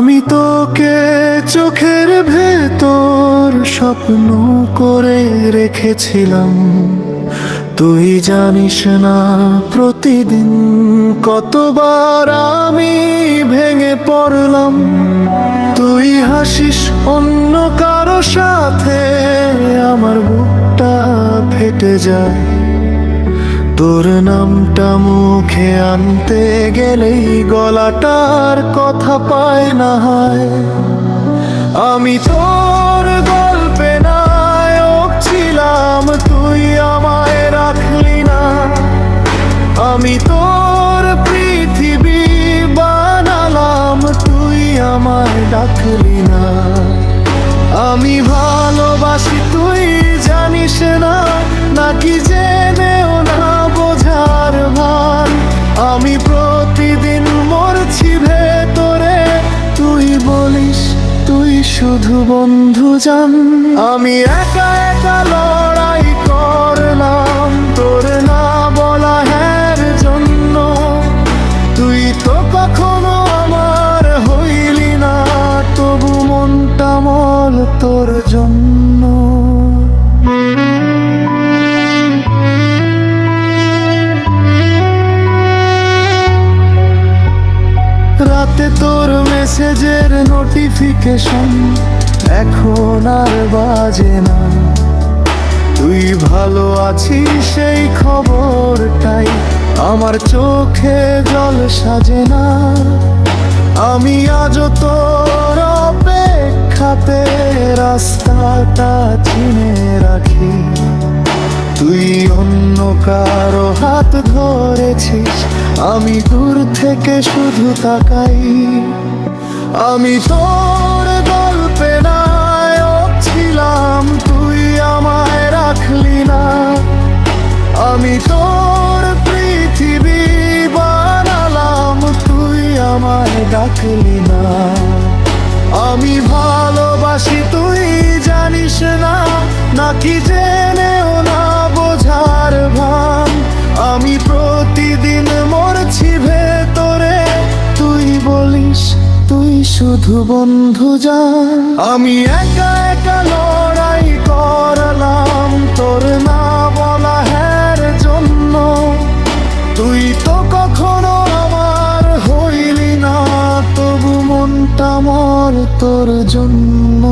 আমি তোকে চোখের ভেতর স্বপ্ন করে রেখেছিলাম। তুই জানিস না প্রতিদিন কতবার আমি ভেঙে পড়লাম। তুই হাসিস অন্য কারও সাথে, আমার বুকটা ফেটে যায়। তোর নামটা মুখে আনতে গেলেই গলাটার কথা পায় না হয়। আমি তোর গল্পে নায়ক ছিলাম, তুই আমায় রাখলি না। আমি তোর পৃথিবী বানালাম, তুই আমায় ডাকলি না। আমি ভালোবাসি, তুই জানিস না, নাকি জেনেও শুধু বন্ধু জান আমি একা একা লড়াই করলাম, তোর না বলা হ্যার জন্য। তুই তো কখনো আমার হইলি না, তবু মনটা মল তোর জন্য। রাতে তোর মেসেজের নোটিফিকেশন এখন আর বাজে না। তুই ভালো আছিস, সেই খবরটাই আমার চোখে জল সাজে না। আমি আজ তোর অপেক্ষাতে রাস্তাটা চিনে রাখি। তুই অন্য কারও হাত ধরেছিস, আমি দূর থেকে শুধু তাকাই। আমি তোর গল্পে নায়ক ছিলাম, তুই আমায় রাখলি না। আমি তোর পৃথিবী বানালাম, তুই আমায় ডাকলি না। শুধু বন্ধু যান। আমি একা একা লড়াই করলাম। তোর না বলা হ্যার জন্য। তুই তো কখনো আমার হইলি না, তবু মনটা মর তোর জন্য।